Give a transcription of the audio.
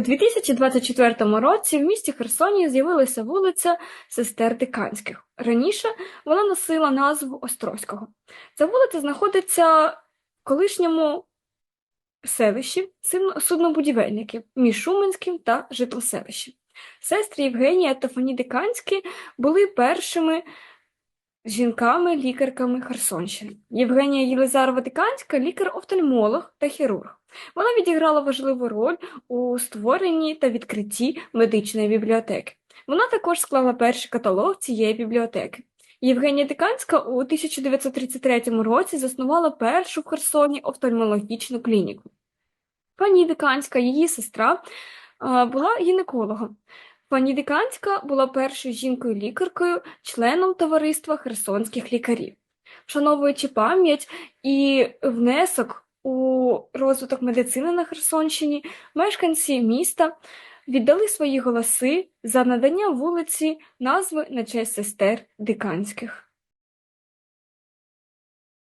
2024 році в місті Херсоні з'явилася вулиця Сестер Диканських. Раніше вона носила назву Острозького. Ця вулиця знаходиться в колишньому селищі суднобудівельників між Шуменським та Житлоселищем. Сестри Євгенія та Фані Диканські були першими жінками-лікарками Херсонщини. Євгенія Єлизарова Диканська – лікар-офтальмолог та хірург. Вона відіграла важливу роль у створенні та відкритті медичної бібліотеки. Вона також склала перший каталог цієї бібліотеки. Євгенія Диканська у 1933 році заснувала першу в Херсоні офтальмологічну клініку. Пані Диканська, її сестра, була гінекологом. Пані Диканська була першою жінкою-лікаркою, членом товариства херсонських лікарів. Вшановуючи пам'ять і внесок у розвиток медицини на Херсонщині, мешканці міста віддали свої голоси за надання вулиці назви на честь сестер Диканських.